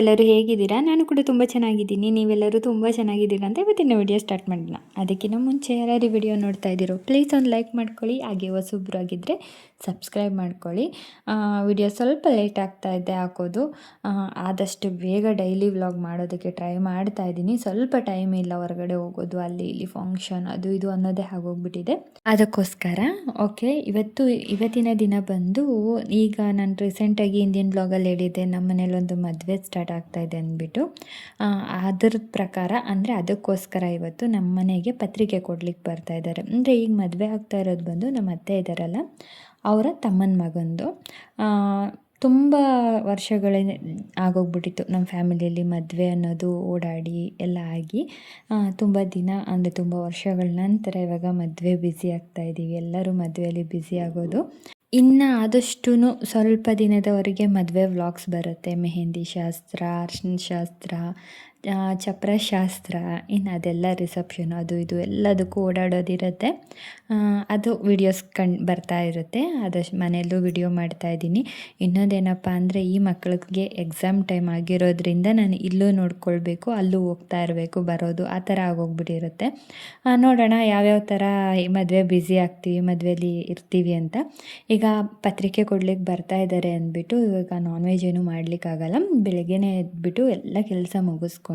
ಎಲ್ಲರೂ ಹೇಗಿದ್ದೀರಾ? ನಾನು ಕೂಡ ತುಂಬ ಚೆನ್ನಾಗಿದ್ದೀನಿ. ನೀವೆಲ್ಲರೂ ತುಂಬ ಚೆನ್ನಾಗಿದ್ದೀರಾ ಅಂತ ಇವತ್ತಿನ ವಿಡಿಯೋ ಸ್ಟಾರ್ಟ್ ಮಾಡೋಣ. ಅದಕ್ಕಿಂತ ಮುಂಚೆ ಯಾರ್ಯಾರು ವಿಡಿಯೋ ನೋಡ್ತಾ ಇದ್ದೀರೋ ಪ್ಲೀಸ್ ಒಂದು ಲೈಕ್ ಮಾಡ್ಕೊಳ್ಳಿ. ಹಾಗೆ ಹೊಸೊಬ್ಬರು ಆಗಿದ್ದರೆ ಸಬ್ಸ್ಕ್ರೈಬ್ ಮಾಡ್ಕೊಳ್ಳಿ. ವಿಡಿಯೋ ಸ್ವಲ್ಪ ಲೇಟ್ ಆಗ್ತಾ ಇದೆ ಹಾಕೋದು. ಆದಷ್ಟು ಬೇಗ ಡೈಲಿ ವ್ಲಾಗ್ ಮಾಡೋದಕ್ಕೆ ಟ್ರೈ ಮಾಡ್ತಾ ಇದ್ದೀನಿ. ಸ್ವಲ್ಪ ಟೈಮ್ ಇಲ್ಲ ಹೊರಗಡೆ ಹೋಗೋದು, ಅಲ್ಲಿ ಇಲ್ಲಿ ಫಂಕ್ಷನ್ ಅದು ಇದು ಅನ್ನೋದೇ ಆಗೋಗ್ಬಿಟ್ಟಿದೆ. ಅದಕ್ಕೋಸ್ಕರ, ಓಕೆ, ಇವತ್ತು ಇವತ್ತಿನ ದಿನ ಬಂದು ಈಗ ನಾನು ರೀಸೆಂಟಾಗಿ ಹಿಂದಿನ ವ್ಲಾಗಲ್ಲಿ ಹೇಳಿದ್ದೆ, ನಮ್ಮ ಮನೇಲಿ ಒಂದು ಮದುವೆ ಸ್ಟಾರ್ಟ್ ಆಗ್ತಾ ಇದೆ ಅಂದ್ಬಿಟ್ಟು. ಅದ್ರ ಪ್ರಕಾರ ಅಂದರೆ ಅದಕ್ಕೋಸ್ಕರ ಇವತ್ತು ನಮ್ಮ ಮನೆಗೆ ಪತ್ರಿಕೆ ಕೊಡ್ಲಿಕ್ಕೆ ಬರ್ತಾ ಇದ್ದಾರೆ. ಅಂದರೆ ಈಗ ಮದುವೆ ಆಗ್ತಾ ಇರೋದು ಬಂದು ನಮ್ಮ ಅತ್ತೆ ಇದ್ದಾರಲ್ಲ ಅವರ ತಮ್ಮನ ಮಗಂದು. ತುಂಬ ವರ್ಷಗಳೇ ಆಗೋಗ್ಬಿಟ್ಟಿತ್ತು ನಮ್ಮ ಫ್ಯಾಮಿಲಿಯಲ್ಲಿ ಮದುವೆ ಅನ್ನೋದು ಓಡಾಡಿ ಎಲ್ಲ ಆಗಿ. ತುಂಬ ದಿನ, ಅಂದರೆ ತುಂಬ ವರ್ಷಗಳ ನಂತರ ಇವಾಗ ಮದುವೆ ಬ್ಯುಸಿ ಆಗ್ತಾ ಇದ್ದೀವಿ ಎಲ್ಲರೂ ಮದುವೆಯಲ್ಲಿ ಬ್ಯುಸಿ ಆಗೋದು. ಇನ್ನು ಆದಷ್ಟು ಸ್ವಲ್ಪ ದಿನದವರೆಗೆ ಮದುವೆ ವ್ಲಾಗ್ಸ್ ಬರುತ್ತೆ. ಮೆಹಂದಿ ಶಾಸ್ತ್ರ, ಅರ್ಶಿನ ಶಾಸ್ತ್ರ ಚಪ್ರ ಶಾಸ್ತ್ರ ಇನ್ನು ಅದೆಲ್ಲ ರಿಸೆಪ್ಷನ್ ಅದು ಇದು ಎಲ್ಲದಕ್ಕೂ ಓಡಾಡೋದಿರುತ್ತೆ. ಅದು ವಿಡಿಯೋಸ್ ಕಣ್ ಬರ್ತಾ ಇರುತ್ತೆ. ಅದಷ್ಟು ಮನೆಯಲ್ಲೂ ವಿಡಿಯೋ ಮಾಡ್ತಾ ಇದ್ದೀನಿ. ಇನ್ನೊಂದೇನಪ್ಪ ಅಂದರೆ ಈ ಮಕ್ಕಳಿಗೆ ಎಕ್ಸಾಮ್ ಟೈಮ್ ಆಗಿರೋದ್ರಿಂದ ನಾನು ಇಲ್ಲೂ ನೋಡ್ಕೊಳ್ಬೇಕು, ಅಲ್ಲೂ ಹೋಗ್ತಾ ಇರಬೇಕು, ಬರೋದು ಆ ಥರ ಆಗೋಗ್ಬಿಟ್ಟಿರುತ್ತೆ. ನೋಡೋಣ ಯಾವ್ಯಾವ ಥರ ಮದುವೆ ಬ್ಯುಸಿ ಆಗ್ತೀವಿ ಮದುವೆಯಲ್ಲಿ ಇರ್ತೀವಿ ಅಂತ. ಈಗ ಪತ್ರಿಕೆ ಕೊಡ್ಲಿಕ್ಕೆ ಬರ್ತಾ ಇದ್ದಾರೆ ಅಂದ್ಬಿಟ್ಟು ಇವಾಗ ನಾನ್ ವೆಜ್ ಏನು ಮಾಡ್ಲಿಕ್ಕಾಗಲ್ಲ. ಬೆಳಗ್ಗೆನೇ ಎದ್ಬಿಟ್ಟು ಎಲ್ಲ ಕೆಲಸ ಮುಗಿಸ್ಕೊಂಡು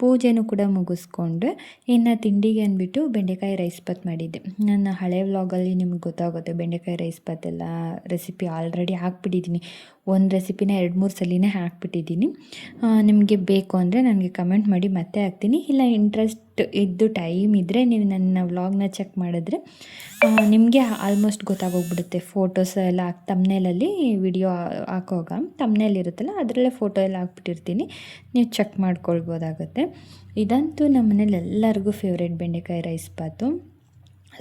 ಪೂಜೆನೂ ಕೂಡ ಮುಗಿಸ್ಕೊಂಡು ಇನ್ನು ತಿಂಡಿಗೆ ಅಂದ್ಬಿಟ್ಟು ಬೆಂಡೆಕಾಯಿ ರೈಸ್ ಬಾತ್ ಮಾಡಿದ್ದೆ. ನನ್ನ ಹಳೆ ವ್ಲಾಗಲ್ಲಿ ನಿಮ್ಗೆ ಗೊತ್ತಾಗುತ್ತೆ, ಬೆಂಡೆಕಾಯಿ ರೈಸ್ ಬಾತ್ ಎಲ್ಲ ರೆಸಿಪಿ ಆಲ್ರೆಡಿ ಹಾಕ್ಬಿಟ್ಟಿದ್ದೀನಿ. ಒಂದು ರೆಸಿಪಿನ ಎರಡು ಮೂರು ಸಲಿನೇ ಹಾಕ್ಬಿಟ್ಟಿದ್ದೀನಿ. ನಿಮಗೆ ಬೇಕು ಅಂದರೆ ನನಗೆ ಕಮೆಂಟ್ ಮಾಡಿ ಮತ್ತೆ ಹಾಕ್ತೀನಿ. ಇಲ್ಲ ಇಂಟ್ರೆಸ್ಟ್ ಇದ್ದು ಟೈಮ್ ಇದ್ದರೆ ನೀವು ನನ್ನ ವ್ಲಾಗ್ನ ಚೆಕ್ ಮಾಡಿದ್ರೆ ನಿಮಗೆ ಆಲ್ಮೋಸ್ಟ್ ಗೊತ್ತಾಗೋಗ್ಬಿಡುತ್ತೆ. ಫೋಟೋಸ್ ಎಲ್ಲ ಹಾಕಿ ತಮ್ನೇಲಲ್ಲಿ ವಿಡಿಯೋ ಹಾಕೋವಾಗ ತಮ್ನೇಲ್ ಇರುತ್ತಲ್ಲ ಅದರಲ್ಲೇ ಫೋಟೋ ಎಲ್ಲ ಹಾಕ್ಬಿಟ್ಟಿರ್ತೀನಿ. ನೀವು ಚೆಕ್ ಮಾಡ್ಕೊಳ್ಬೋದಾಗುತ್ತೆ. ಇದಂತೂ ನಮ್ಮ ಮನೇಲಿ ಎಲ್ಲರಿಗೂ ಫೇವ್ರೇಟ್ ಬೆಂಡೆಕಾಯಿ ರೈಸ್ ಬಾತು.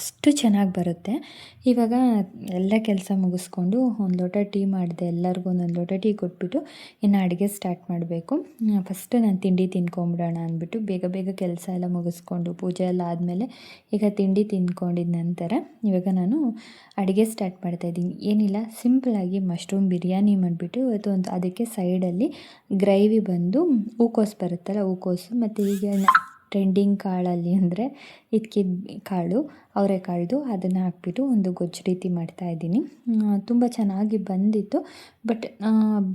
ಅಷ್ಟು ಚೆನ್ನಾಗಿ ಬರುತ್ತೆ. ಇವಾಗ ಎಲ್ಲ ಕೆಲಸ ಮುಗಿಸ್ಕೊಂಡು ಒಂದು ಲೋಟ ಟೀ ಮಾಡಿದೆ, ಎಲ್ಲರಿಗೂ ಒಂದೊಂದು ಲೋಟ ಟೀ ಕೊಟ್ಬಿಟ್ಟು ಇನ್ನು ಅಡುಗೆ ಸ್ಟಾರ್ಟ್ ಮಾಡಬೇಕು. ಫಸ್ಟು ನಾನು ತಿಂಡಿ ತಿನ್ಕೊಂಬಿಡೋಣ ಅಂದ್ಬಿಟ್ಟು ಬೇಗ ಬೇಗ ಕೆಲಸ ಎಲ್ಲ ಮುಗಿಸ್ಕೊಂಡು ಪೂಜೆ ಎಲ್ಲ ಆದಮೇಲೆ ಈಗ ತಿಂಡಿ ತಿಂದ್ಕೊಂಡಿದ ನಂತರ ಇವಾಗ ನಾನು ಅಡುಗೆ ಸ್ಟಾರ್ಟ್ ಮಾಡ್ತಾಯಿದ್ದೀನಿ ಏನಿಲ್ಲ ಸಿಂಪಲಾಗಿ ಮಶ್ರೂಮ್ ಬಿರಿಯಾನಿ ಮಾಡಿಬಿಟ್ಟು ಇವತ್ತು ಒಂದು ಅದಕ್ಕೆ ಸೈಡಲ್ಲಿ ಗ್ರೈವಿ ಬಂದು ಹೂಕೋಸು ಬರುತ್ತಲ್ಲ ಹೂಕೋಸು ಮತ್ತು ಈಗ ಟ್ರೆಂಡಿಂಗ್ ಕಾಳಲ್ಲಿ ಅಂದರೆ ಇದ್ಕಿದ ಕಾಳು ಅವರೆಕಾಳ್ದು ಅದನ್ನು ಹಾಕ್ಬಿಟ್ಟು ಒಂದು ಗೊಜ್ಜು ರೀತಿ ಮಾಡ್ತಾಯಿದ್ದೀನಿ ತುಂಬ ಚೆನ್ನಾಗಿ ಬಂದಿತ್ತು. ಬಟ್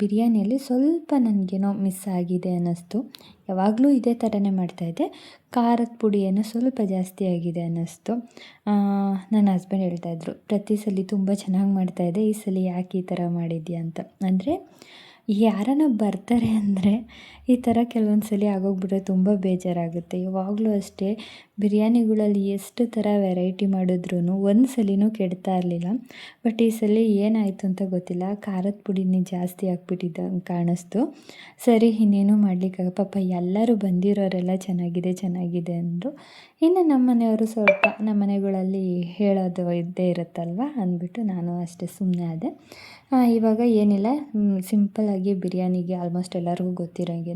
ಬಿರಿಯಾನಿಯಲ್ಲಿ ಸ್ವಲ್ಪ ನನಗೇನೋ ಮಿಸ್ ಆಗಿದೆ ಅನ್ನಿಸ್ತು. ಯಾವಾಗಲೂ ಇದೇ ಥರನೇ ಮಾಡ್ತಾಯಿದ್ದೆ ಖಾರದ ಪುಡಿ ಏನೋ ಸ್ವಲ್ಪ ಜಾಸ್ತಿ ಆಗಿದೆ ಅನ್ನಿಸ್ತು. ನನ್ನ ಹಸ್ಬೆಂಡ್ ಹೇಳ್ತಾಯಿದ್ರು ಪ್ರತಿ ಸಲ ತುಂಬ ಚೆನ್ನಾಗಿ ಮಾಡ್ತಾಯಿದ್ದೆ ಈ ಸಲ ಯಾಕೆ ಈ ಥರ ಮಾಡಿದ್ಯಾ? ಅಂತ. ಅಂದರೆ ಯಾರನ್ನ ಬರ್ತಾರೆ ಅಂದರೆ ಈ ಥರ ಕೆಲವೊಂದು ಸಲ ಆಗೋಗ್ಬಿಟ್ರೆ ತುಂಬ ಬೇಜಾರಾಗುತ್ತೆ. ಯಾವಾಗಲೂ ಅಷ್ಟೇ ಬಿರಿಯಾನಿಗಳಲ್ಲಿ ಎಷ್ಟು ಥರ ವೆರೈಟಿ ಮಾಡಿದ್ರೂ ಒಂದು ಸಲಿನೂ ಕೆಡ್ತಾ ಇರಲಿಲ್ಲ. ಬಟ್ ಈ ಸಲ ಏನಾಯಿತು ಅಂತ ಗೊತ್ತಿಲ್ಲ. ಖಾರದ ಪುಡಿನೇ ಜಾಸ್ತಿ ಹಾಕ್ಬಿಟ್ಟಿದ್ದ ಕಾಣಿಸ್ತು. ಸರಿ, ಇನ್ನೇನು ಮಾಡಲಿಕ್ಕಾಗ ಪಾಪ ಎಲ್ಲರೂ ಬಂದಿರೋರೆಲ್ಲ ಚೆನ್ನಾಗಿದೆ ಚೆನ್ನಾಗಿದೆ ಅಂದರು. ಇನ್ನು ನಮ್ಮ ಮನೆಯವರು ಸ್ವಲ್ಪ ನಮ್ಮ ಮನೆಗಳಲ್ಲಿ ಹೇಳೋದು ಇದ್ದೇ ಇರುತ್ತಲ್ವ? ಅಂದ್ಬಿಟ್ಟು ನಾನು ಅಷ್ಟೇ ಸುಮ್ಮನೆ ಆದೆ. ಇವಾಗ ಏನಿಲ್ಲ. ಸಿಂಪಲ್ಲಾಗಿ ಬಿರಿಯಾನಿಗೆ ಆಲ್ಮೋಸ್ಟ್ ಎಲ್ಲರಿಗೂ ಗೊತ್ತಿರೋಂಗೆ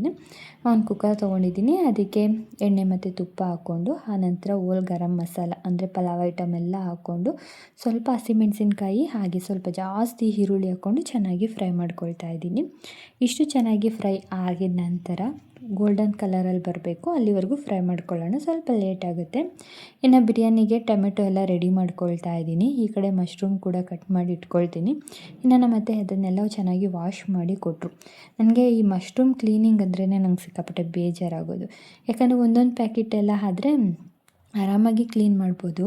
ಒಂದು ಕುಕ್ಕರ್ ತೊಗೊಂಡಿದ್ದೀನಿ. ಅದಕ್ಕೆ ಎಣ್ಣೆ ಮತ್ತು ತುಪ್ಪ ಹಾಕ್ಕೊಂಡು ಆನಂತರ ಓಲ್ ಗರಂ ಮಸಾಲ, ಅಂದರೆ ಪಲಾವ್ ಐಟಮ್ ಎಲ್ಲ ಹಾಕ್ಕೊಂಡು, ಸ್ವಲ್ಪ ಹಸಿಮೆಣಸಿನ್ಕಾಯಿ ಹಾಗೆ ಸ್ವಲ್ಪ ಜಾಸ್ತಿ ಈರುಳ್ಳಿ ಹಾಕ್ಕೊಂಡು ಚೆನ್ನಾಗಿ ಫ್ರೈ ಮಾಡ್ಕೊಳ್ತಾ ಇದ್ದೀನಿ. ಇಷ್ಟು ಚೆನ್ನಾಗಿ ಫ್ರೈ ಆಗಿದ ನಂತರ ಗೋಲ್ಡನ್ ಕಲರಲ್ಲಿ ಬರಬೇಕು. ಅಲ್ಲಿವರೆಗೂ ಫ್ರೈ ಮಾಡ್ಕೊಳ್ಳೋಣ. ಸ್ವಲ್ಪ ಲೇಟ್ ಆಗುತ್ತೆ. ಇನ್ನು ಬಿರಿಯಾನಿಗೆ ಟೊಮೆಟೊ ಎಲ್ಲ ರೆಡಿ ಮಾಡ್ಕೊಳ್ತಾ ಇದ್ದೀನಿ. ಈ ಕಡೆ ಮಶ್ರೂಮ್ ಕೂಡ ಕಟ್ ಮಾಡಿ ಇಟ್ಕೊಳ್ತೀನಿ. ಇನ್ನು ನಮ್ಮ ಮತ್ತೆ ಅದನ್ನೆಲ್ಲ ಚೆನ್ನಾಗಿ ವಾಶ್ ಮಾಡಿ ಕೊಟ್ಟರು ನನಗೆ ಈ ಮಶ್ರೂಮ್ ಕ್ಲೀನಿಂಗ್ ಅಂದ್ರೇ ನಂಗೆ ಸಿಕ್ಕಾಪಟ್ಟೆ ಬೇಜಾರಾಗೋದು. ಯಾಕಂದರೆ ಒಂದೊಂದು ಪ್ಯಾಕೆಟ್ ಎಲ್ಲ ಆದರೆ ಆರಾಮಾಗಿ ಕ್ಲೀನ್ ಮಾಡ್ಬೋದು.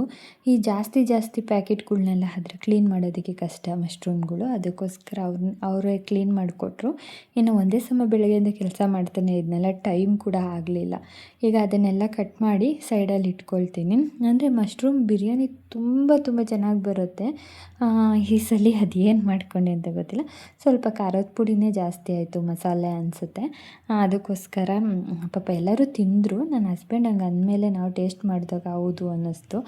ಈ ಜಾಸ್ತಿ ಜಾಸ್ತಿ ಪ್ಯಾಕೆಟ್ಗಳ್ನೆಲ್ಲ ಆದರೆ ಕ್ಲೀನ್ ಮಾಡೋದಕ್ಕೆ ಕಷ್ಟ ಮಶ್ರೂಮ್ಗಳು. ಅದಕ್ಕೋಸ್ಕರ ಅವ್ರನ್ನ ಅವರೇ ಕ್ಲೀನ್ ಮಾಡಿಕೊಟ್ರು. ಇನ್ನು ಒಂದೇ ಸಮ ಬೆಳಗ್ಗೆಯಿಂದ ಕೆಲಸ ಮಾಡ್ತಾನೆ ಇದನ್ನೆಲ್ಲ ಟೈಮ್ ಕೂಡ ಆಗಲಿಲ್ಲ. ಈಗ ಅದನ್ನೆಲ್ಲ ಕಟ್ ಮಾಡಿ ಸೈಡಲ್ಲಿ ಇಟ್ಕೊಳ್ತೀನಿ. ಅಂದರೆ ಮಶ್ರೂಮ್ ಬಿರಿಯಾನಿ ತುಂಬ ತುಂಬ ಚೆನ್ನಾಗಿ ಬರುತ್ತೆ. ಈ ಸಲ ಅದೇನು ಮಾಡ್ಕೊಂಡೆ ಅಂತ ಗೊತ್ತಿಲ್ಲ. ಸ್ವಲ್ಪ ಖಾರದ ಪುಡಿನೇ ಜಾಸ್ತಿ ಆಯಿತು ಮಸಾಲೆ ಅನಿಸುತ್ತೆ. ಅದಕ್ಕೋಸ್ಕರ ಪಾಪ ಎಲ್ಲರೂ ತಿಂದರು. ನನ್ನ ಹಸ್ಬೆಂಡ್ ಹಂಗೆ ಅಂದಮೇಲೆ ನಾವು ಟೇಸ್ಟ್ ಮಾಡಿದಾಗ ಹೌದು ಅನ್ನಿಸ್ತು.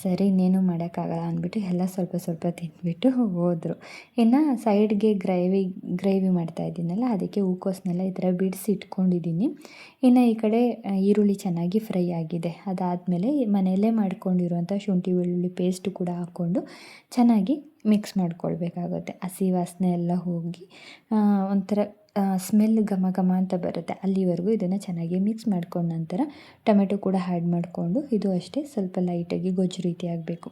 ಸರಿ, ಇನ್ನೇನು ಮಾಡೋಕ್ಕಾಗಲ್ಲ ಅಂದ್ಬಿಟ್ಟು ಎಲ್ಲ ಸ್ವಲ್ಪ ಸ್ವಲ್ಪ ತಿಂದ್ಬಿಟ್ಟು ಹೋದರು. ಇನ್ನು ಸೈಡ್ಗೆ ಗ್ರೇವಿ ಗ್ರೇವಿ ಮಾಡ್ತಾ ಇದ್ದೀನಲ್ಲ, ಅದಕ್ಕೆ ಹೂಕೋಸ್ನೆಲ್ಲ ಈ ಥರ ಬಿಡಿಸಿ ಇಟ್ಕೊಂಡಿದ್ದೀನಿ. ಇನ್ನು ಈ ಕಡೆ ಈರುಳ್ಳಿ ಚೆನ್ನಾಗಿ ಫ್ರೈ ಆಗಿದೆ. ಅದಾದಮೇಲೆ ಮನೆಯಲ್ಲೇ ಮಾಡ್ಕೊಂಡಿರುವಂಥ ಶುಂಠಿ, ಬೆಳ್ಳುಳ್ಳಿ ಪೇಸ್ಟು ಕೂಡ ಹಾಕ್ಕೊಂಡು ಚೆನ್ನಾಗಿ ಮಿಕ್ಸ್ ಮಾಡ್ಕೊಳ್ಬೇಕಾಗುತ್ತೆ. ಹಸಿ ವಾಸನೆ ಎಲ್ಲ ಹೋಗಿ ಒಂಥರ ಸ್ಮೆಲ್ ಘಮ ಘಮ ಅಂತ ಬರುತ್ತೆ. ಅಲ್ಲಿವರೆಗೂ ಇದನ್ನು ಚೆನ್ನಾಗಿ ಮಿಕ್ಸ್ ಮಾಡ್ಕೊಂಡ ನಂತರ ಟೊಮೆಟೊ ಕೂಡ ಆ್ಯಡ್ ಮಾಡಿಕೊಂಡು ಇದು ಅಷ್ಟೇ ಸ್ವಲ್ಪ ಲೈಟಾಗಿ ಗೊಜ್ಜು ರೀತಿ ಆಗಬೇಕು.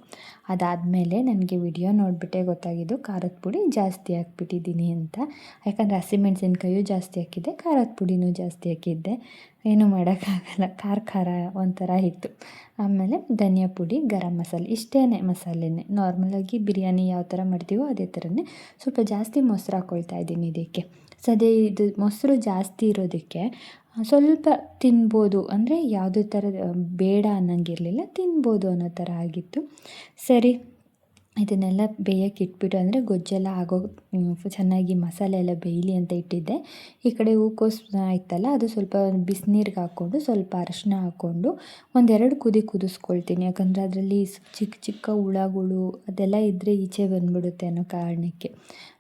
ಅದಾದಮೇಲೆ ನನಗೆ ವಿಡಿಯೋ ನೋಡಿಬಿಟ್ಟೆ ಗೊತ್ತಾಗಿದ್ದು ಖಾರದ ಪುಡಿ ಜಾಸ್ತಿ ಹಾಕ್ಬಿಟ್ಟಿದ್ದೀನಿ ಅಂತ. ಯಾಕಂದರೆ ಹಸಿಮೆಣಸಿನ್ಕಾಯಿಯೂ ಜಾಸ್ತಿ ಹಾಕಿದ್ದೆ, ಖಾರದ ಪುಡಿನೂ ಜಾಸ್ತಿ ಹಾಕಿದ್ದೆ. ಏನೂ ಮಾಡೋಕ್ಕಾಗಲ್ಲ, ಖಾರ ಖಾರ ಒಂಥರ ಇತ್ತು. ಆಮೇಲೆ ಧನಿಯಾ ಪುಡಿ, ಗರಂ ಮಸಾಲೆ ಇಷ್ಟೇ ಮಸಾಲೆನೇ. ನಾರ್ಮಲಾಗಿ ಬಿರಿಯಾನಿ ಯಾವ ಥರ ಮಾಡ್ತೀವೋ ಅದೇ ಥರನೇ ಸ್ವಲ್ಪ ಜಾಸ್ತಿ ಮೊಸರು ಹಾಕ್ಕೊಳ್ತಾ ಇದ್ದೀನಿ ಇದಕ್ಕೆ. ಸದ್ಯ ಇದು ಮೊಸರು ಜಾಸ್ತಿ ಇರೋದಕ್ಕೆ ಸ್ವಲ್ಪ ತಿನ್ಬೋದು. ಅಂದರೆ ಯಾವುದೇ ಥರ ಬೇಡ ಅನ್ನೋಂಗಿರಲಿಲ್ಲ, ತಿನ್ಬೋದು ಅನ್ನೋ ಥರ ಆಗಿತ್ತು. ಸರಿ, ಇದನ್ನೆಲ್ಲ ಬೇಯಕ್ಕೆ ಇಟ್ಬಿಟ್ಟು, ಅಂದರೆ ಗೊಜ್ಜೆಲ್ಲ ಆಗೋ ಚೆನ್ನಾಗಿ ಮಸಾಲೆ ಎಲ್ಲ ಬೇಯಲಿ ಅಂತ ಇಟ್ಟಿದ್ದೆ. ಈ ಕಡೆ ಹೂಕೋಸು ಇತ್ತಲ್ಲ ಅದು ಸ್ವಲ್ಪ ಬಿಸಿನೀರಿಗೆ ಹಾಕ್ಕೊಂಡು, ಸ್ವಲ್ಪ ಅರಶಿನ ಹಾಕ್ಕೊಂಡು ಒಂದೆರಡು ಕುದಿ ಕುದಿಸ್ಕೊಳ್ತೀನಿ. ಯಾಕಂದರೆ ಅದರಲ್ಲಿ ಚಿಕ್ಕ ಚಿಕ್ಕ ಹುಳಗಳು ಅದೆಲ್ಲ ಇದ್ದರೆ ಈಚೆ ಬಂದ್ಬಿಡುತ್ತೆ ಅನ್ನೋ ಕಾರಣಕ್ಕೆ.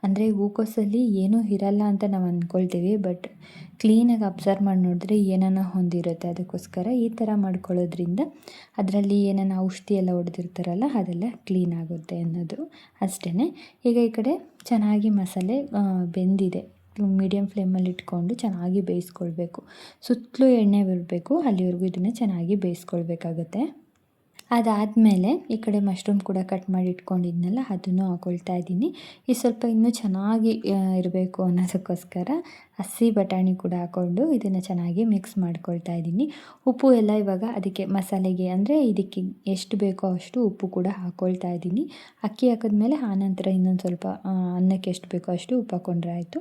ಅಂದರೆ ಹೂಕೋಸಲ್ಲಿ ಏನೂ ಇರಲ್ಲ ಅಂತ ನಾವು ಅಂದ್ಕೊಳ್ತೀವಿ ಬಟ್ ಕ್ಲೀನಾಗಿ ಅಬ್ಸರ್ವ್ ಮಾಡಿ ನೋಡಿದ್ರೆ ಏನನ್ನ ಹೊಂದಿರುತ್ತೆ ಅದಕ್ಕೋಸ್ಕರ ಈ ಥರ ಮಾಡ್ಕೊಳ್ಳೋದ್ರಿಂದ ಅದರಲ್ಲಿ ಏನನ್ನ ಔಷಧಿ ಎಲ್ಲ ಹೊಡೆದಿರ್ತಾರಲ್ಲ ಅದೆಲ್ಲ ಕ್ಲೀನ್ ಆಗುತ್ತೆ ಅನ್ನೋದು ಅಷ್ಟೇ ಈಗ ಈ ಕಡೆ ಚೆನ್ನಾಗಿ ಮಸಾಲೆ ಬೆಂದಿದೆ. ಮೀಡಿಯಮ್ ಫ್ಲೇಮಲ್ಲಿ ಇಟ್ಕೊಂಡು ಚೆನ್ನಾಗಿ ಬೇಯಿಸ್ಕೊಳ್ಬೇಕು. ಸುತ್ತಲೂ ಎಣ್ಣೆ ಬರಬೇಕು ಅಲ್ಲಿವರೆಗೂ ಇದನ್ನು ಚೆನ್ನಾಗಿ ಬೇಯಿಸ್ಕೊಳ್ಬೇಕಾಗತ್ತೆ. ಅದಾದಮೇಲೆ ಈ ಕಡೆ ಮಶ್ರೂಮ್ ಕೂಡ ಕಟ್ ಮಾಡಿ ಇಟ್ಕೊಂಡಿದ್ನಲ್ಲ, ಅದನ್ನು ಹಾಕೊಳ್ತಾ ಇದ್ದೀನಿ. ಈ ಸ್ವಲ್ಪ ಇನ್ನೂ ಚೆನ್ನಾಗಿ ಇರಬೇಕು ಅನ್ನೋದಕ್ಕೋಸ್ಕರ ಹಸಿ ಬಟಾಣಿ ಕೂಡ ಹಾಕ್ಕೊಂಡು ಇದನ್ನು ಚೆನ್ನಾಗಿ ಮಿಕ್ಸ್ ಮಾಡ್ಕೊಳ್ತಾ ಇದ್ದೀನಿ. ಉಪ್ಪು ಎಲ್ಲ ಇವಾಗ ಅದಕ್ಕೆ ಮಸಾಲೆಗೆ, ಅಂದರೆ ಇದಕ್ಕೆ ಎಷ್ಟು ಬೇಕೋ ಅಷ್ಟು ಉಪ್ಪು ಕೂಡ ಹಾಕ್ಕೊಳ್ತಾ ಇದ್ದೀನಿ. ಅಕ್ಕಿ ಹಾಕಿದ್ಮೇಲೆ ಆನಂತರ ಇನ್ನೊಂದು ಸ್ವಲ್ಪ ಅನ್ನಕ್ಕೆ ಎಷ್ಟು ಬೇಕೋ ಅಷ್ಟು ಉಪ್ಪು ಹಾಕ್ಕೊಂಡ್ರೆ ಆಯಿತು.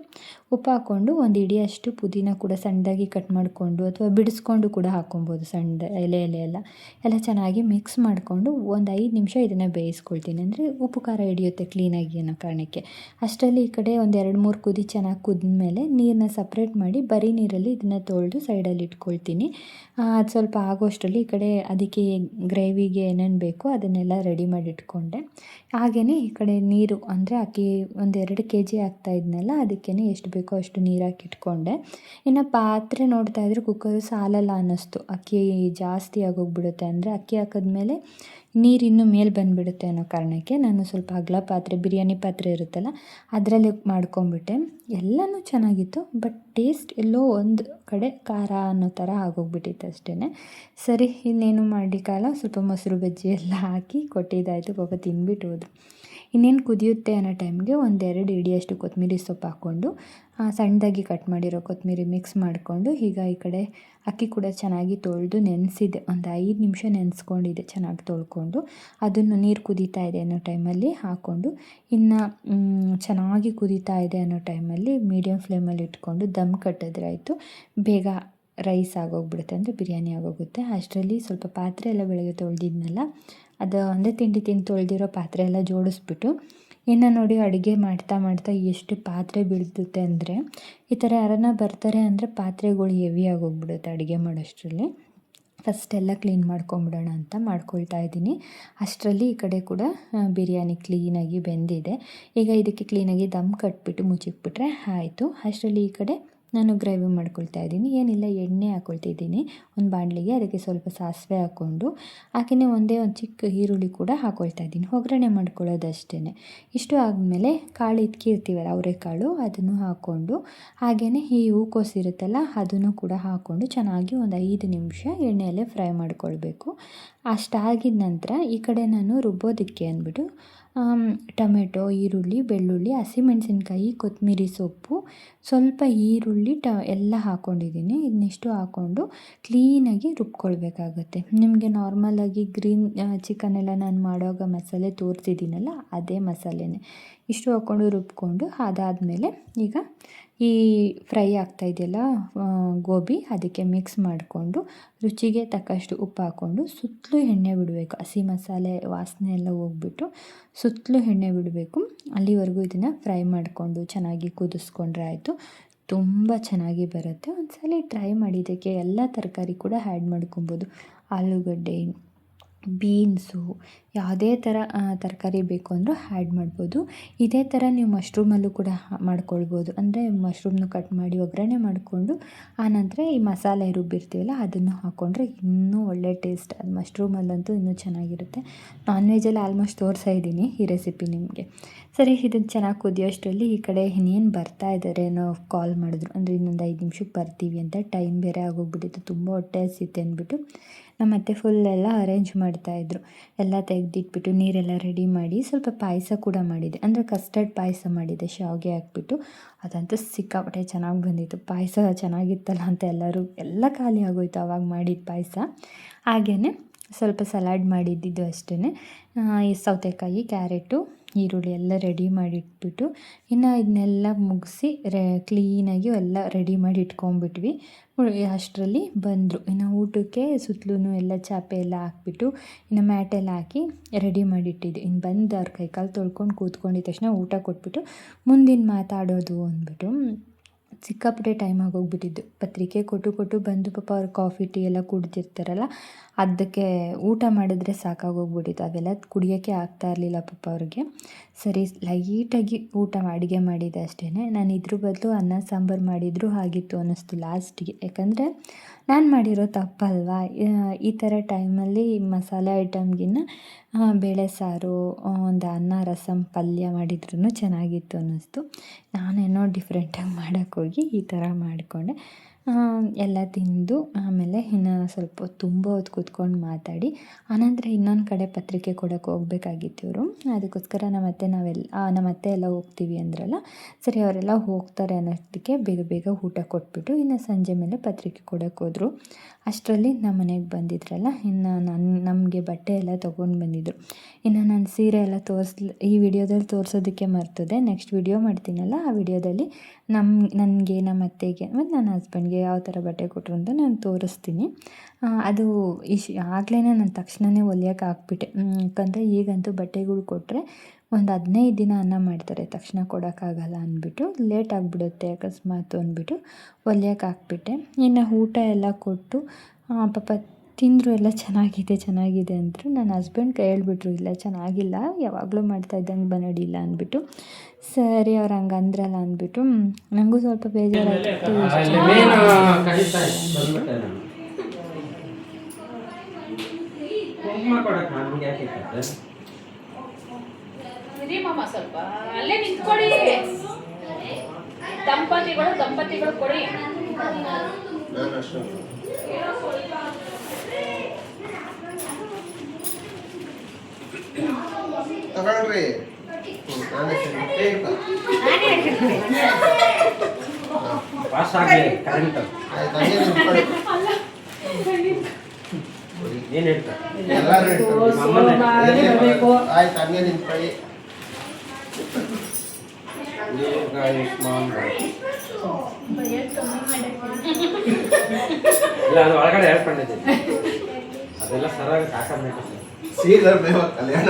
ಉಪ್ಪು ಹಾಕ್ಕೊಂಡು ಒಂದು ಇಡಿಯಷ್ಟು ಪುದೀನ ಕೂಡ ಸಣ್ಣದಾಗಿ ಕಟ್ ಮಾಡಿಕೊಂಡು ಅಥವಾ ಬಿಡಿಸ್ಕೊಂಡು ಕೂಡ ಹಾಕ್ಕೊಬೋದು ಸಣ್ಣ ಎಲೆ ಎಲೆ ಎಲ್ಲ ಎಲ್ಲ ಚೆನ್ನಾಗಿ ಮಿಕ್ಸ್ ಮಾಡಿಕೊಂಡು ಒಂದು ಐದು ನಿಮಿಷ ಇದನ್ನು ಬೇಯಿಸ್ಕೊಳ್ತೀನಿ. ಅಂದರೆ ಉಪ್ಪು, ಖಾರ ಹಿಡಿಯುತ್ತೆ ಕ್ಲೀನಾಗಿ ಅನ್ನೋ ಕಾರಣಕ್ಕೆ. ಅಷ್ಟರಲ್ಲಿ ಈ ಕಡೆ ಒಂದು ಎರಡು ಮೂರು ಕುದಿ ಚೆನ್ನಾಗಿ ಕುದ್ಮೇಲೆ ನೀರನ್ನ ಸಪ್ರೇಟ್ ಮಾಡಿ ಬರೀ ನೀರಲ್ಲಿ ಇದನ್ನು ತೊಳೆದು ಸೈಡಲ್ಲಿ ಇಟ್ಕೊಳ್ತೀನಿ. ಅದು ಸ್ವಲ್ಪ ಆಗೋಷ್ಟರಲ್ಲಿ ಈ ಕಡೆ ಅದಕ್ಕೆ ಗ್ರೇವಿಗೆ ಏನೇನು ಬೇಕೋ ಅದನ್ನೆಲ್ಲ ರೆಡಿ ಮಾಡಿ ಇಟ್ಕೊಂಡೆ. ಹಾಗೆಯೇ ಈ ಕಡೆ ನೀರು ಅಂದರೆ ಅಕ್ಕಿ ಒಂದು ಎರಡು ಕೆ ಜಿ ಆಗ್ತಾ ಇದ್ನಲ್ಲ ಅದಕ್ಕೇ ಎಷ್ಟು ಬೇಕೋ ಅಷ್ಟು ನೀರು ಹಾಕಿ ಇಟ್ಕೊಂಡೆ. ಇನ್ನು ಪಾತ್ರೆ ನೋಡ್ತಾ ಇದ್ರೆ ಕುಕ್ಕರು ಸಾಲಲ್ಲ ಅನ್ನಿಸ್ತು. ಅಕ್ಕಿ ಜಾಸ್ತಿ ಆಗೋಗ್ಬಿಡುತ್ತೆ. ಅಂದರೆ ಅಕ್ಕಿ ಹಾಕಿದ್ಮೇಲೆ ನೀರು ಇನ್ನೂ ಮೇಲೆ ಬಂದುಬಿಡುತ್ತೆ ಅನ್ನೋ ಕಾರಣಕ್ಕೆ ನಾನು ಸ್ವಲ್ಪ ಅಗಲ ಪಾತ್ರೆ, ಬಿರಿಯಾನಿ ಪಾತ್ರೆ ಇರುತ್ತಲ್ಲ, ಅದರಲ್ಲಿ ಮಾಡ್ಕೊಂಬಿಟ್ಟೆ. ಎಲ್ಲನೂ ಚೆನ್ನಾಗಿತ್ತು ಬಟ್ ಟೇಸ್ಟ್ ಎಲ್ಲೋ ಒಂದು ಕಡೆ ಖಾರ ಅನ್ನೋ ಥರ ಆಗೋಗ್ಬಿಟ್ಟಿತ್ತು ಅಷ್ಟೇ ಸರಿ, ಇನ್ನೇನು ಮಾಡಲಿಕ್ಕಲ್ಲ ಸ್ವಲ್ಪ ಮೊಸರು ಬಜ್ಜಿ ಎಲ್ಲ ಹಾಕಿ, ಕೊಟ್ಟಿದ್ದಾಯಿತು, ಪಾಪ ತಿಂದ್ಬಿಟ್ಟು ಹೋದ್ರು. ಇನ್ನೇನು ಕುದಿಯುತ್ತೆ ಅನ್ನೋ ಟೈಮ್ಗೆ ಒಂದೆರಡು ಇಡಿಯಷ್ಟು ಕೊತ್ತಂಬರಿ ಸೊಪ್ಪು ಹಾಕ್ಕೊಂಡು ಸಣ್ಣದಾಗಿ ಕಟ್ ಮಾಡಿರೋ ಕೊತ್ತಂಬರಿ ಮಿಕ್ಸ್ ಮಾಡಿಕೊಂಡು, ಈಗ ಈ ಕಡೆ ಅಕ್ಕಿ ಕೂಡ ಚೆನ್ನಾಗಿ ತೊಳೆದು ನೆನೆಸಿದೆ. ಒಂದು ಐದು ನಿಮಿಷ ನೆನೆಸ್ಕೊಂಡಿದೆ ಚೆನ್ನಾಗಿ ತೊಳ್ಕೊಂಡು. ಅದನ್ನು ನೀರು ಕುದೀತಾ ಇದೆ ಅನ್ನೋ ಟೈಮಲ್ಲಿ ಹಾಕ್ಕೊಂಡು, ಇನ್ನು ಚೆನ್ನಾಗಿ ಕುದೀತಾ ಇದೆ ಅನ್ನೋ ಟೈಮಲ್ಲಿ ಮೀಡಿಯಮ್ ಫ್ಲೇಮಲ್ಲಿ ಇಟ್ಕೊಂಡು ದಮ್ ಕಟ್ಟಿದ್ರೆ ಆಯಿತು. ಬೇಗ ರೈಸ್ ಆಗೋಗ್ಬಿಡುತ್ತೆ ಅಂದರೆ ಬಿರಿಯಾನಿ ಆಗೋಗುತ್ತೆ. ಅಷ್ಟರಲ್ಲಿ ಸ್ವಲ್ಪ ಪಾತ್ರೆ ಎಲ್ಲ ಬೆಳಗ್ಗೆ ತೊಳೆದಿದ್ನಲ್ಲ, ಅದು ಅಂದರೆ ತಿಂಡಿ ತಿಂದು ತೊಳೆದಿರೋ ಪಾತ್ರೆ ಎಲ್ಲ ಜೋಡಿಸ್ಬಿಟ್ಟು, ಇನ್ನು ನೋಡಿ ಅಡುಗೆ ಮಾಡ್ತಾ ಮಾಡ್ತಾ ಎಷ್ಟು ಪಾತ್ರೆ ಬೀಳ್ತುತ್ತೆ ಅಂದರೆ, ಈ ಥರ ಯಾರನ್ನ ಬರ್ತಾರೆ ಅಂದರೆ ಪಾತ್ರೆಗಳು ಹೆವಿ ಆಗೋಗ್ಬಿಡುತ್ತೆ ಅಡುಗೆ ಮಾಡೋಷ್ಟರಲ್ಲಿ. ಫಸ್ಟ್ ಎಲ್ಲ ಕ್ಲೀನ್ ಮಾಡ್ಕೊಂಬಿಡೋಣ ಅಂತ ಮಾಡ್ಕೊಳ್ತಾ ಇದ್ದೀನಿ. ಅಷ್ಟರಲ್ಲಿ ಈ ಕಡೆ ಕೂಡ ಬಿರಿಯಾನಿ ಕ್ಲೀನಾಗಿ ಬೆಂದಿದೆ. ಈಗ ಇದಕ್ಕೆ ಕ್ಲೀನಾಗಿ ದಮ್ ಕಟ್ಬಿಟ್ಟು ಮುಚ್ಚಿಕ್ಬಿಟ್ರೆ ಆಯಿತು. ಅಷ್ಟರಲ್ಲಿ ಈ ಕಡೆ ನಾನು ಗ್ರೇವಿ ಮಾಡ್ಕೊಳ್ತಾ ಇದ್ದೀನಿ. ಏನಿಲ್ಲ, ಎಣ್ಣೆ ಹಾಕ್ಕೊಳ್ತಿದ್ದೀನಿ ಒಂದು ಬಾಣಲಿಗೆ ಅದಕ್ಕೆ ಸ್ವಲ್ಪ ಸಾಸಿವೆ ಹಾಕ್ಕೊಂಡು, ಹಾಗೆಯೇ ಒಂದೇ ಒಂದು ಚಿಕ್ಕ ಈರುಳ್ಳಿ ಕೂಡ ಹಾಕ್ಕೊಳ್ತಾ ಇದ್ದೀನಿ. ಒಗ್ಗರಣೆ ಮಾಡ್ಕೊಳ್ಳೋದಷ್ಟೇ ಇಷ್ಟು ಆದಮೇಲೆ ಕಾಳು ಇದ್ಕಿರ್ತೀವಲ್ಲ ಅವರೆಕಾಳು, ಅದನ್ನು ಹಾಕ್ಕೊಂಡು, ಹಾಗೆಯೇ ಈ ಹೂಕೋಸು ಇರುತ್ತಲ್ಲ, ಅದನ್ನು ಕೂಡ ಹಾಕ್ಕೊಂಡು ಚೆನ್ನಾಗಿ ಒಂದು ಐದು ನಿಮಿಷ ಎಣ್ಣೆಯಲ್ಲೇ ಫ್ರೈ ಮಾಡ್ಕೊಳ್ಬೇಕು. ಅಷ್ಟಾಗಿದ ನಂತರ ಈ ಕಡೆ ನಾನು ರುಬ್ಬೋದಕ್ಕೆ ಅಂದ್ಬಿಟ್ಟು ಟೊಮೆಟೊ, ಈರುಳ್ಳಿ, ಬೆಳ್ಳುಳ್ಳಿ, ಹಸಿಮೆಣಸಿನ್ಕಾಯಿ ಕೊತ್ತಂಬರಿ ಸೊಪ್ಪು. ಸ್ವಲ್ಪ ಈರುಳ್ಳಿ ಟ, ಎಲ್ಲ ಹಾಕ್ಕೊಂಡಿದ್ದೀನಿ ಇದನ್ನಿಷ್ಟು ಹಾಕ್ಕೊಂಡು ಕ್ಲೀನಾಗಿ ರುಬ್ಕೊಳ್ಬೇಕಾಗುತ್ತೆ. ನಿಮಗೆ ನಾರ್ಮಲಾಗಿ ಗ್ರೀನ್ ಚಿಕನ್ ಎಲ್ಲ ನಾನು ಮಾಡುವಾಗ ಮಸಾಲೆ ತೋರಿಸಿದ್ದೀನಲ್ಲ, ಅದೇ ಮಸಾಲೆನೇ. ಇಷ್ಟು ಹಾಕ್ಕೊಂಡು ರುಬ್ಕೊಂಡು ಅದಾದಮೇಲೆ ಈಗ ಈ ಫ್ರೈ ಆಗ್ತಾ ಇದೆಯಲ್ಲ ಗೋಬಿ, ಅದಕ್ಕೆ ಮಿಕ್ಸ್ ಮಾಡಿಕೊಂಡು ರುಚಿಗೆ ತಕ್ಕಷ್ಟು ಉಪ್ಪು ಹಾಕ್ಕೊಂಡು ಸುತ್ತಲೂ ಎಣ್ಣೆ ಬಿಡಬೇಕು. ಹಸಿ ಮಸಾಲೆ ವಾಸನೆ ಎಲ್ಲ ಹೋಗ್ಬಿಟ್ಟು ಸುತ್ತಲೂ ಎಣ್ಣೆ ಬಿಡಬೇಕು. ಅಲ್ಲಿವರೆಗೂ ಇದನ್ನು ಫ್ರೈ ಮಾಡಿಕೊಂಡು ಚೆನ್ನಾಗಿ ಕುದಿಸ್ಕೊಂಡ್ರೆ ಆಯಿತು. ತುಂಬ ಚೆನ್ನಾಗಿ ಬರುತ್ತೆ. ಒಂದ್ಸಲ ಟ್ರೈ ಮಾಡಿದ್ದಕ್ಕೆ ಎಲ್ಲ ತರಕಾರಿ ಕೂಡ ಆ್ಯಡ್ ಮಾಡ್ಕೊಬೋದು. ಆಲೂಗಡ್ಡೆ, ಬೀನ್ಸು ಯಾವುದೇ ಥರ ತರಕಾರಿ ಬೇಕು ಅಂದರೂ ಆ್ಯಡ್ ಮಾಡ್ಬೋದು. ಇದೇ ಥರ ನೀವು ಮಶ್ರೂಮಲ್ಲೂ ಕೂಡ ಮಾಡ್ಕೊಳ್ಬೋದು. ಅಂದರೆ ಮಶ್ರೂಮ್ನ ಕಟ್ ಮಾಡಿ ಒಗ್ಗರಣೆ ಮಾಡಿಕೊಂಡು ಆನಂತರ ಈ ಮಸಾಲೆ ರುಬ್ಬಿರ್ತೀವಲ್ಲ, ಅದನ್ನು ಹಾಕ್ಕೊಂಡ್ರೆ ಇನ್ನೂ ಒಳ್ಳೆ ಟೇಸ್ಟ್ ಅದು ಮಶ್ರೂಮಲ್ಲಂತೂ ಇನ್ನೂ ಚೆನ್ನಾಗಿರುತ್ತೆ. ನಾನ್ ವೆಜ್ಜಲ್ಲಿ ಆಲ್ಮೋಸ್ಟ್ ತೋರಿಸ್ತಾ ಇದ್ದೀನಿ ಈ ರೆಸಿಪಿ ನಿಮಗೆ. ಸರಿ ಇದನ್ನು ಚೆನ್ನಾಗಿ ಕುದಿಯೋಷ್ಟರಲ್ಲಿ ಈ ಕಡೆ ಇನ್ನೇನು ಬರ್ತಾ ಇದ್ದಾರೆ ಏನೋ ಕಾಲ್ ಮಾಡಿದ್ರು. ಅಂದರೆ ಇನ್ನೊಂದು ಐದು ನಿಮಿಷಕ್ಕೆ ಬರ್ತೀವಿ ಅಂತ. ಟೈಮ್ ಬೇರೆ ಆಗೋಗ್ಬಿಟ್ಟಿತ್ತು. ತುಂಬ ಹೊಟ್ಟೆ ಹಸಿತೆ ಅಂದ್ಬಿಟ್ಟು ನಮ್ಮ ಮತ್ತೆ ಫುಲ್ ಎಲ್ಲ ಅರೇಂಜ್ ಮಾಡ್ತಾಯಿದ್ರು ಎಲ್ಲ ತೆಗೆದಿಟ್ಬಿಟ್ಟು ನೀರೆಲ್ಲ ರೆಡಿ ಮಾಡಿ ಸ್ವಲ್ಪ ಪಾಯಸ ಕೂಡ ಮಾಡಿದೆ. ಅಂದರೆ ಕಸ್ಟರ್ಡ್ ಪಾಯಸ ಮಾಡಿದೆ, ಶಾವಿಗೆ ಹಾಕ್ಬಿಟ್ಟು. ಅದಂತೂ ಸಿಕ್ಕಾಪಟ್ಟೆ ಚೆನ್ನಾಗಿ ಬಂದಿತ್ತು. ಪಾಯಸ ಚೆನ್ನಾಗಿತ್ತಲ್ಲ ಅಂತ ಎಲ್ಲರೂ, ಎಲ್ಲ ಖಾಲಿ ಆಗೋಯ್ತು ಅವಾಗ ಮಾಡಿದ ಪಾಯಸ. ಹಾಗೆಯೇ ಸ್ವಲ್ಪ ಸಲಾಡ್ ಮಾಡಿದ್ದಿದ್ದು ಅಷ್ಟೇ ಈ ಸೌತೆಕಾಯಿ, ಕ್ಯಾರೆಟು ಈರುಳ್ಳಿ ಎಲ್ಲ ರೆಡಿ ಮಾಡಿ ಇಟ್ಬಿಟ್ಟು ಇನ್ನು ಇದನ್ನೆಲ್ಲ ಮುಗಿಸಿ ರೆ ಕ್ಲೀನಾಗಿ ಎಲ್ಲ ರೆಡಿ ಮಾಡಿ ಇಟ್ಕೊಂಡ್ಬಿಟ್ವಿ. ಅಷ್ಟರಲ್ಲಿ ಬಂದರು. ಇನ್ನು ಊಟಕ್ಕೆ ಸುತ್ತಲೂ ಎಲ್ಲ ಚಾಪೆ ಎಲ್ಲ ಹಾಕ್ಬಿಟ್ಟು ಇನ್ನು ಮ್ಯಾಟೆಲ್ಲ ಹಾಕಿ ರೆಡಿ ಮಾಡಿಟ್ಟಿದ್ದು ಇನ್ನು ಬಂದು ಅವ್ರ ಕೈಕಾಲು ತೊಳ್ಕೊಂಡು ಕೂತ್ಕೊಂಡಿದ್ದ ತಕ್ಷಣ ಊಟ ಕೊಟ್ಬಿಟ್ಟು ಮುಂದಿನ ಮಾತಾಡೋದು ಅಂದ್ಬಿಟ್ಟು ಸಿಕ್ಕಾಪಟ್ಟೆ ಟೈಮ್ ಆಗೋಗ್ಬಿಟ್ಟಿದ್ದು. ಪತ್ರಿಕೆ ಕೊಟ್ಟು ಕೊಟ್ಟು ಬಂದು ಪಾಪ ಅವ್ರು ಕಾಫಿ ಟೀ ಎಲ್ಲ ಕುಡ್ದಿರ್ತಾರಲ್ಲ, ಅದಕ್ಕೆ ಊಟ ಮಾಡಿದ್ರೆ ಸಾಕಾಗೋಗ್ಬಿಟ್ಟಿತ್ತು. ಅವೆಲ್ಲ ಕುಡಿಯೋಕ್ಕೆ ಆಗ್ತಾ ಇರಲಿಲ್ಲ ಪಾಪ ಅವ್ರಿಗೆ. ಸರಿ ಲೈಟಾಗಿ ಊಟ ಅಡುಗೆ ಮಾಡಿದ್ದೆ ಅಷ್ಟೇ ನಾನು ಇದ್ರ ಬದಲು ಅನ್ನ, ಸಾಂಬಾರು ಮಾಡಿದರೂ ಆಗಿತ್ತು ಅನ್ನಿಸ್ತು ಲಾಸ್ಟಿಗೆ ಯಾಕಂದರೆ ನಾನು ಮಾಡಿರೋ ತಪ್ಪಲ್ವಾ? ಈ ಥರ ಟೈಮಲ್ಲಿ ಮಸಾಲೆ ಐಟಮ್ಗಿನ್ನ ಬೇಳೆ ಸಾರು ಒಂದು ಅನ್ನ ರಸಮ್ ಪಲ್ಯ ಮಾಡಿದ್ರೂ ಚೆನ್ನಾಗಿತ್ತು ಅನ್ನಿಸ್ತು. ನಾನೇನೋ ಡಿಫ್ರೆಂಟಾಗಿ ಮಾಡೋಕ್ಕೋಗಿ ಈ ಥರ ಮಾಡಿಕೊಂಡೆ. ಎಲ್ಲ ತಿಂದು ಆಮೇಲೆ ಇನ್ನು ಸ್ವಲ್ಪ ತುಂಬ ಹೊತ್ತು ಕೂತ್ಕೊಂಡು ಮಾತಾಡಿ, ಆನಂತರ ಇನ್ನೊಂದು ಕಡೆ ಪತ್ರಿಕೆ ಕೊಡೋಕ್ಕೆ ಹೋಗ್ಬೇಕಾಗಿತ್ತು ಇವರು. ಅದಕ್ಕೋಸ್ಕರ ನಮ್ಮ ಅತ್ತೆ ನಾವೆಲ್ಲ ನಮ್ಮ ಅತ್ತೆ ಎಲ್ಲ ಹೋಗ್ತೀವಿ ಅಂದ್ರಲ್ಲ, ಸರಿ ಅವರೆಲ್ಲ ಹೋಗ್ತಾರೆ ಅನ್ನೋದಕ್ಕೆ ಬೇಗ ಬೇಗ ಊಟ ಕೊಟ್ಬಿಟ್ಟು ಇನ್ನು ಸಂಜೆ ಮೇಲೆ ಪತ್ರಿಕೆ ಕೊಡೋಕ್ಕೆ ಹೋದರು. ಅಷ್ಟರಲ್ಲಿ ನಮ್ಮ ಮನೆಗೆ ಬಂದಿದ್ರಲ್ಲ, ಇನ್ನು ನನ್ನ ನಮಗೆ ಬಟ್ಟೆ ಎಲ್ಲ ತೊಗೊಂಡು ಬಂದಿದ್ದರು ಇನ್ನು ನಾನು ಸೀರೆ ಎಲ್ಲ ತೋರಿಸ್, ಈ ವಿಡಿಯೋದಲ್ಲಿ ತೋರಿಸೋದಕ್ಕೆ ಮರ್ತದೆ. ನೆಕ್ಸ್ಟ್ ವಿಡಿಯೋ ಮಾಡ್ತೀನಲ್ಲ, ಆ ವಿಡಿಯೋದಲ್ಲಿ ನಮ್ಮ ನನಗೆ ನಮ್ಮ ಅತ್ತೆಗೆ ಮತ್ತು ನನ್ನ ಹಸ್ಬೆಂಡ್ಗೆ ಯಾವ ಥರ ಬಟ್ಟೆ ಕೊಟ್ಟರು ಅಂತ ನಾನು ತೋರಿಸ್ತೀನಿ. ಅದು ಇಶ್ ಆಗಲೇ ನಾನು ತಕ್ಷಣವೇ ಹೊಲಿಯೋಕೆ ಹಾಕ್ಬಿಟ್ಟೆ ಯಾಕಂದರೆ ಈಗಂತೂ ಬಟ್ಟೆಗಳು ಕೊಟ್ಟರೆ ಒಂದು ಹದಿನೈದು ದಿನ ಅನ್ನ ಮಾಡ್ತಾರೆ. ತಕ್ಷಣ ಕೊಡೋಕ್ಕಾಗಲ್ಲ ಅಂದ್ಬಿಟ್ಟು ಲೇಟ್ ಆಗಿಬಿಡುತ್ತೆ ಅಕಸ್ಮಾತ್ ಅಂದ್ಬಿಟ್ಟು ಒಲೆಯಕ್ಕೆ ಹಾಕ್ಬಿಟ್ಟೆ. ಇನ್ನು ಊಟ ಎಲ್ಲ ಕೊಟ್ಟು ಪಾಪ ತಿಂದರು ಎಲ್ಲ ಚೆನ್ನಾಗಿದೆ ಚೆನ್ನಾಗಿದೆ ಅಂದರು ನನ್ನ ಹಸ್ಬೆಂಡ್ ಹೇಳ್ಬಿಟ್ರು, ಇಲ್ಲ, ಚೆನ್ನಾಗಿಲ್ಲ, ಯಾವಾಗಲೂ ಮಾಡ್ತಾ ಇದ್ದಂಗೆ ಬನ್ನಡಿಲ್ಲ ಅಂದ್ಬಿಟ್ಟು. ಸರಿ, ಅವ್ರು ಹಂಗೆ ಅಂದ್ರಲ್ಲ ಅಂದ್ಬಿಟ್ಟು ನನಗೂ ಸ್ವಲ್ಪ ಬೇಜಾರಾಯಿತು ಇರಿ ಮಾಮ ಸ್ವಲ್ಪ ಅಲ್ಲೇ ನಿಂತ್ಕೊಡಿ ದಂಪತಿಗಳು ದಂಪತಿಗಳು ಕೊಡಿ. ತಗೊಳ್ರಿ. ಪಾಸ್ ಆಗಲಿ ಕರೆಂಟ್. ಏನು ಹೇಳ್ತಾರೆ? ಎಲ್ಲರೂ ಆಯ್ತು ಹಂಗೆ ನಿಂತ್ಕೊಳ್ಳಿ. ಆಯುಷ್ಮಾನ್ ಭಾರತ್. ಇಲ್ಲ ಅದು ಒಳಗಡೆ ಹೇಳ್ಕೊಂಡಿದ್ದೀನಿ ಅದೆಲ್ಲ ಸರಾಗಿ ಹಾಕಬೇಕು ಸೀದಾ ಮೇವ ಕಲ್ಯಾಣ.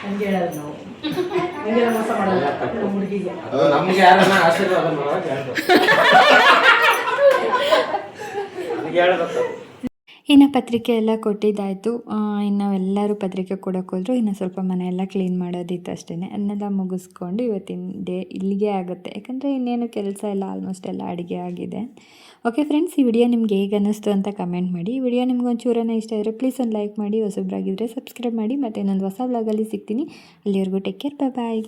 ಹಂಗೆ ಹೇಳೋದು ನಾವು ಹಂಗೆಲ್ಲ ಮೋಸ ಮಾಡಲ್ಲ ಎಲ್ಲ ತಪ್ಪು. ನಮ್ಮ ಹುಡುಗಿಗೆ ಅದು ನಮ್ಗೆ ಯಾರನ್ನ ಆಶೀರ್ವಾದ ಹೇಳ್ಬೇಕು ಇನ್ನು ಪತ್ರಿಕೆ ಎಲ್ಲ ಕೊಟ್ಟಿದ್ದಾಯಿತು. ಇನ್ನು ಎಲ್ಲರೂ ಪತ್ರಿಕೆ ಕೊಡೋಕೆ ಹೋದ್ರು ಇನ್ನು ಸ್ವಲ್ಪ ಮನೆಯೆಲ್ಲ ಕ್ಲೀನ್ ಮಾಡೋದಿತ್ತು ಅಷ್ಟೇ ಅದನ್ನೆಲ್ಲ ಮುಗಿಸ್ಕೊಂಡು ಇವತ್ತಿನ ಡೇ ಇಲ್ಲಿಗೆ ಆಗುತ್ತೆ. ಯಾಕಂದರೆ ಇನ್ನೇನು ಕೆಲಸ ಎಲ್ಲ ಆಲ್ಮೋಸ್ಟ್ ಎಲ್ಲ ಅಡುಗೆ ಆಗಿದೆ. ಓಕೆ ಫ್ರೆಂಡ್ಸ್ ಈ ವಿಡಿಯೋ ನಿಮ್ಗೆ ಹೇಗೆ ಅನ್ನಿಸ್ತು ಅಂತ ಕಮೆಂಟ್ ಮಾಡಿ. ಈ ವಿಡಿಯೋ ನಿಮ್ಗೆ ಒಂಚೂರನ ಇಷ್ಟ ಇದ್ದರೆ ಪ್ಲೀಸ್ ಒಂದು ಲೈಕ್ ಮಾಡಿ ಹೊಸಬ್ರಾಗಿದ್ದರೆ ಸಬ್ಸ್ಕ್ರೈಬ್ ಮಾಡಿ, ಮತ್ತು ಇನ್ನೊಂದು ಹೊಸ ಬ್ಲಾಗಲ್ಲಿ ಸಿಗ್ತೀನಿ. ಅಲ್ಲಿವರೆಗೂ ಟೇಕ್ ಕೇರ್ ಬಾಯ್ ಬಾಯ್